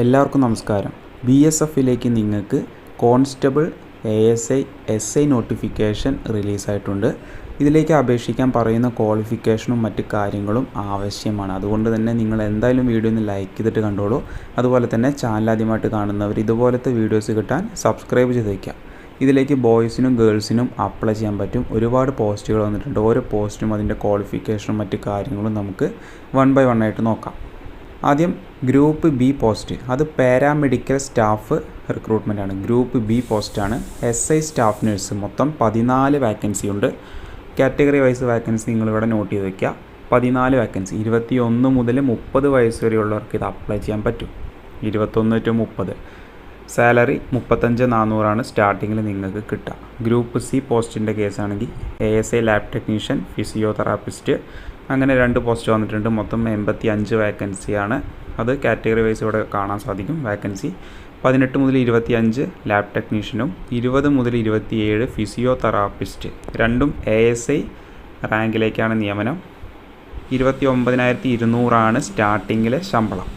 എല്ലാവർക്കും നമസ്കാരം. B S എഫിലേക്ക് നിങ്ങൾക്ക് constable A S I S I notification റിലീസായിട്ടുണ്ട്. ഇതിലേക്ക് അപേക്ഷിക്കാൻ പറയുന്ന ക്വാളിഫിക്കേഷനും മറ്റ് കാര്യങ്ങളും ആവശ്യമാണ്. അതുകൊണ്ട് തന്നെ നിങ്ങൾ എന്തായാലും വീഡിയോ ഒന്ന് ലൈക്ക് ചെയ്തിട്ട് കണ്ടോളൂ. അതുപോലെ തന്നെ ചാനൽ ആദ്യമായിട്ട് കാണുന്നവർ ഇതുപോലത്തെ വീഡിയോസ് കിട്ടാൻ സബ്സ്ക്രൈബ് ചെയ്ത് വയ്ക്കാം ഇതിലേക്ക് ബോയ്സിനും ഗേൾസിനും അപ്ലൈ ചെയ്യാൻ പറ്റും. ഒരുപാട് പോസ്റ്റുകൾ വന്നിട്ടുണ്ട്. ഓരോ പോസ്റ്റും അതിന്റെ ക്വാളിഫിക്കേഷനും മറ്റ് കാര്യങ്ങളും നമുക്ക് വൺ ബൈ വൺ ആയിട്ട് നോക്കാം. ആദ്യം ഗ്രൂപ്പ് ബി പോസ്റ്റ്. അത് പാരാമെഡിക്കൽ സ്റ്റാഫ് റിക്രൂട്ട്മെന്റ് ആണ്. ഗ്രൂപ്പ് ബി പോസ്റ്റാണ് എസ് ഐ സ്റ്റാഫ് നഴ്സ്. മൊത്തം പതിനാല് വാക്കൻസി ഉണ്ട്. കാറ്റഗറി വൈസ് വാക്കൻസി നിങ്ങളിവിടെ നോട്ട് ചെയ്ത് വയ്ക്കുക പതിനാല് വാക്കൻസി ഇരുപത്തി ഒന്ന് മുതൽ മുപ്പത് വയസ്സ് വരെയുള്ളവർക്ക് ഇത് അപ്ലൈ ചെയ്യാൻ പറ്റും. ഇരുപത്തൊന്ന് ടു മുപ്പത്. സാലറി മുപ്പത്തഞ്ച് നാനൂറാണ് സ്റ്റാർട്ടിങ്ങിൽ നിങ്ങൾക്ക് കിട്ടുക. ഗ്രൂപ്പ് സി പോസ്റ്റിന്റെ കേസാണെങ്കിൽ A S I lab technician physiotherapist അങ്ങനെ രണ്ട് പോസ്റ്റ് വന്നിട്ടുണ്ട്. മൊത്തം എൺപത്തി അഞ്ച് വാക്കൻസിയാണ്. അത് കാറ്റഗറി വൈസ് ഇവിടെ കാണാൻ സാധിക്കും. വാക്കൻസി പതിനെട്ട് മുതൽ ഇരുപത്തി അഞ്ച് ലാബ് ടെക്നീഷ്യനും ഇരുപത് മുതൽ ഇരുപത്തിയേഴ് ഫിസിയോതെറാപ്പിസ്റ്റ്. രണ്ടും എ എസ് ഐ റാങ്കിലേക്കാണ് നിയമനം. ഇരുപത്തി ഒമ്പതിനായിരത്തി ഇരുന്നൂറാണ് സ്റ്റാർട്ടിങ്ങിലെ ശമ്പളം.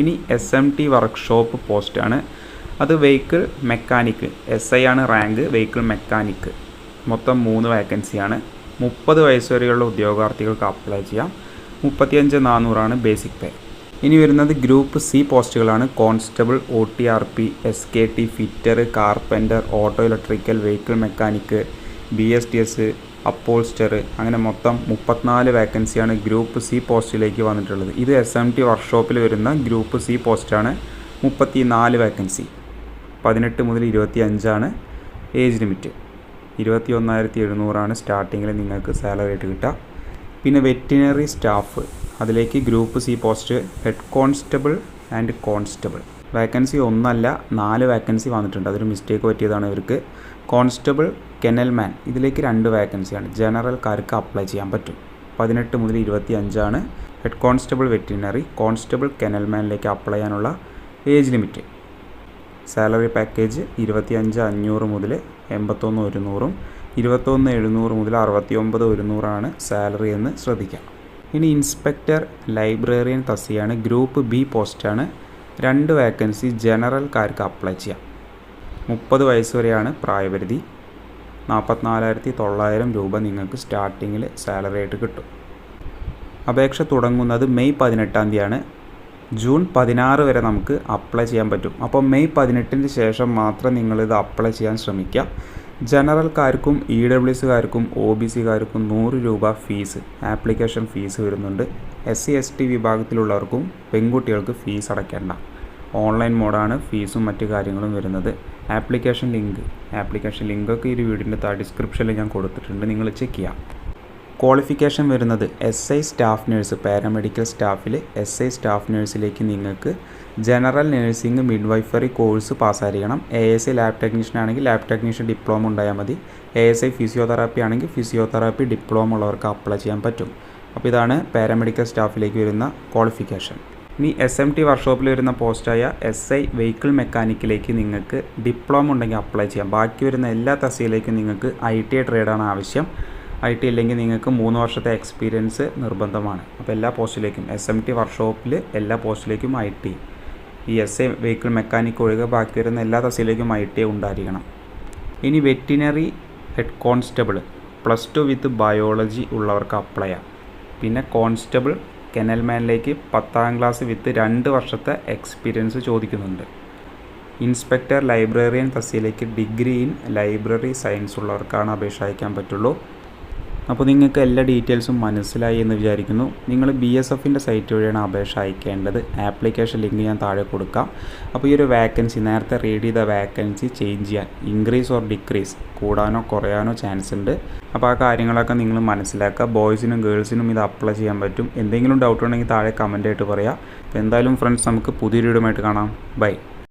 ഇനി എസ് എം ടി വർക്ക്ഷോപ്പ് പോസ്റ്റാണ് അത് വെഹിക്കിൾ മെക്കാനിക്ക് എസ് ഐ ആണ് റാങ്ക് വെഹിക്കിൾ മെക്കാനിക്ക് മൊത്തം മൂന്ന് വേക്കൻസിയാണ് മുപ്പത് വയസ്സ് വരെയുള്ള ഉദ്യോഗാർത്ഥികൾക്ക് അപ്ലൈ ചെയ്യാം. മുപ്പത്തിയഞ്ച് നാനൂറാണ് ബേസിക് പേ ഇനി വരുന്നത് group C പോസ്റ്റുകളാണ് constable O T R P S K T fitter carpenter auto electrical vehicle mechanic B S T S upholster അങ്ങനെ മൊത്തം മുപ്പത്തിനാല് വേക്കൻസിയാണ് ഗ്രൂപ്പ് സി പോസ്റ്റിലേക്ക് വന്നിട്ടുള്ളത്. ഇത് എസ് എം ടി വർക്ക്ഷോപ്പിൽ വരുന്ന ഗ്രൂപ്പ് സി പോസ്റ്റാണ് മുപ്പത്തി നാല് വാക്കൻസി പതിനെട്ട് മുതൽ ഇരുപത്തി അഞ്ചാണ് ഏജ് ലിമിറ്റ്. ഇരുപത്തി ഒന്നായിരത്തി എഴുന്നൂറാണ് സ്റ്റാർട്ടിങ്ങിൽ നിങ്ങൾക്ക് സാലറി ആയിട്ട് കിട്ടുക. പിന്നെ വെറ്റിനറി സ്റ്റാഫ് അതിലേക്ക് group C post head constable and constable. Vacancy ഒന്നല്ല നാല് വാക്കൻസി വന്നിട്ടുണ്ട്. അതൊരു മിസ്റ്റേക്ക് പറ്റിയതാണ് ഇവർക്ക്. കോൺസ്റ്റബിൾ കെനൽമാൻ ഇതിലേക്ക് രണ്ട് വാക്കൻസിയാണ്. ജനറൽക്കാർക്ക് അപ്ലൈ ചെയ്യാൻ പറ്റും. പതിനെട്ട് മുതൽ ഇരുപത്തി അഞ്ചാണ് ഹെഡ് കോൺസ്റ്റബിൾ വെറ്റിനറി കോൺസ്റ്റബിൾ കെനൽമാനിലേക്ക് അപ്ലൈ ചെയ്യാനുള്ള ഏജ് ലിമിറ്റ്. സാലറി പാക്കേജ് ഇരുപത്തി അഞ്ച് അഞ്ഞൂറ് മുതൽ എൺപത്തൊന്ന് ഒരുന്നൂറും ഇരുപത്തൊന്ന് എഴുന്നൂറ് മുതൽ അറുപത്തി ഒമ്പത് ഒരുന്നൂറാണ് സാലറി എന്ന് ശ്രദ്ധിക്കാം. ഇനി ഇൻസ്പെക്ടർ ലൈബ്രറിയൻ തസ്സിയാണ് ഗ്രൂപ്പ് ബി പോസ്റ്റാണ്. രണ്ട് വേക്കൻസി ജനറൽക്കാർക്ക് അപ്ലൈ ചെയ്യാം. മുപ്പത് വയസ്സ് വരെയാണ് പ്രായപരിധി. നാൽപ്പത്തിനാലായിരത്തി തൊള്ളായിരം രൂപ നിങ്ങൾക്ക് സ്റ്റാർട്ടിങ്ങിൽ സാലറി ആയിട്ട് കിട്ടും. അപേക്ഷ തുടങ്ങുന്നത് മെയ് പതിനെട്ടാം തീയതിയാണ്. ജൂൺ പതിനാറ് വരെ നമുക്ക് അപ്ലൈ ചെയ്യാൻ പറ്റും. അപ്പോൾ മെയ് പതിനെട്ടിന് ശേഷം മാത്രം നിങ്ങളിത് അപ്ലൈ ചെയ്യാൻ ശ്രമിക്കുക. ജനറൽക്കാർക്കും ഇ ഡബ്ല്യു എസുകാർക്കും ഒ ബി സിക്കാർക്കും നൂറ് രൂപ ഫീസ് ആപ്ലിക്കേഷൻ ഫീസ് വരുന്നുണ്ട്. എസ് സി എസ് ടി വിഭാഗത്തിലുള്ളവർക്കും പെൺകുട്ടികൾക്ക് ഫീസ് അടയ്ക്കേണ്ട. ഓൺലൈൻ മോഡാണ് ഫീസും മറ്റു കാര്യങ്ങളും വരുന്നത്. ആപ്ലിക്കേഷൻ ലിങ്ക് ആപ്ലിക്കേഷൻ ലിങ്കൊക്കെ ഈ വീടിന്റെ താഴെ ഡിസ്ക്രിപ്ഷനിൽ ഞാൻ കൊടുത്തിട്ടുണ്ട്. നിങ്ങൾ ചെക്ക് ചെയ്യാം ക്വാളിഫിക്കേഷൻ വരുന്നത് S I staff nurse paramedical സ്റ്റാഫിൽ S I staff നഴ്സിലേക്ക് നിങ്ങൾക്ക് general nursing midwifery course പാസ്സായിരിക്കണം A S I lab technician ആണെങ്കിൽ ലാബ് ടെക്നീഷ്യൻ ഡിപ്ലോമ ഉണ്ടായാൽ മതി. എ എസ് ഐ ഫിസിയോതെറാപ്പി ആണെങ്കിൽ ഫിസിയോതെറാപ്പി ഡിപ്ലോമ ഉള്ളവർക്ക് അപ്ലൈ ചെയ്യാൻ പറ്റും. അപ്പോൾ ഇതാണ് പാരാമെഡിക്കൽ സ്റ്റാഫിലേക്ക് വരുന്ന ക്വാളിഫിക്കേഷൻ ഇനി എസ് എം ടി വർക്ക്ഷോപ്പിൽ വരുന്ന പോസ്റ്റായ എസ് ഐ വെഹിക്കിൾ മെക്കാനിക്കിലേക്ക് നിങ്ങൾക്ക് ഡിപ്ലോമ ഉണ്ടെങ്കിൽ അപ്ലൈ ചെയ്യാം. ബാക്കി വരുന്ന എല്ലാ തസ്തിയിലേക്കും നിങ്ങൾക്ക് ഐ ടി ഐ ട്രേഡാണ് ആവശ്യം. ഇല്ലെങ്കിൽ നിങ്ങൾക്ക് മൂന്ന് വർഷത്തെ എക്സ്പീരിയൻസ് നിർബന്ധമാണ്. അപ്പോൾ എല്ലാ പോസ്റ്റിലേക്കും എസ് എം ടി വർക്ക്ഷോപ്പിൽ എല്ലാ പോസ്റ്റിലേക്കും ഐ ടി ഈ എസ് എ വെഹിക്കിൾ മെക്കാനിക് ഒഴികെ ബാക്കി വരുന്ന എല്ലാ തസ്സിലേക്കും ഐ ടി ഉണ്ടായിരിക്കണം. ഇനി veterinary head constable plus two with biology ഉള്ളവർക്ക് അപ്ലൈ ചെയ്യാം. പിന്നെ കോൺസ്റ്റബിൾ കെനൽമാനിലേക്ക് പത്താം ക്ലാസ് വിത്ത് രണ്ട് വർഷത്തെ എക്സ്പീരിയൻസ് ചോദിക്കുന്നുണ്ട്. ഇൻസ്പെക്ടർ ലൈബ്രറിയൻ തസ്തിയിലേക്ക് ഡിഗ്രി ഇൻ ലൈബ്രറി സയൻസ് ഉള്ളവർക്കാണ് അപേക്ഷ അയക്കാൻ പറ്റുള്ളൂ. അപ്പോൾ നിങ്ങൾക്ക് എല്ലാ ഡീറ്റെയിൽസും മനസ്സിലായി എന്ന് വിചാരിക്കുന്നു. നിങ്ങൾ ബി എസ് എഫിന്റെ സൈറ്റ് വഴിയാണ് അപേക്ഷ അയക്കേണ്ടത്. ആപ്ലിക്കേഷൻ ലിങ്ക് ഞാൻ താഴെ കൊടുക്കാം. അപ്പോൾ ഈ ഒരു വാക്കൻസി നേരത്തെ റീഡ് ചെയ്ത വാക്കൻസി ചേഞ്ച് ചെയ്യാൻ ഇൻക്രീസ് ഓർ ഡിക്രീസ് കൂടാനോ കുറയാനോ ചാൻസ് ഉണ്ട്. അപ്പോൾ ആ കാര്യങ്ങളൊക്കെ നിങ്ങൾ മനസ്സിലാക്കുക. ബോയ്സിനും ഗേൾസിനും ഇത് അപ്ലൈ ചെയ്യാൻ പറ്റും. എന്തെങ്കിലും ഡൗട്ട് ഉണ്ടെങ്കിൽ താഴെ കമന്റ് ആയിട്ട് പറയാം. അപ്പോൾ എന്തായാലും ഫ്രണ്ട്സ് നമുക്ക് പുതിയൊരു വീടുമായിട്ട് കാണാം. ബൈ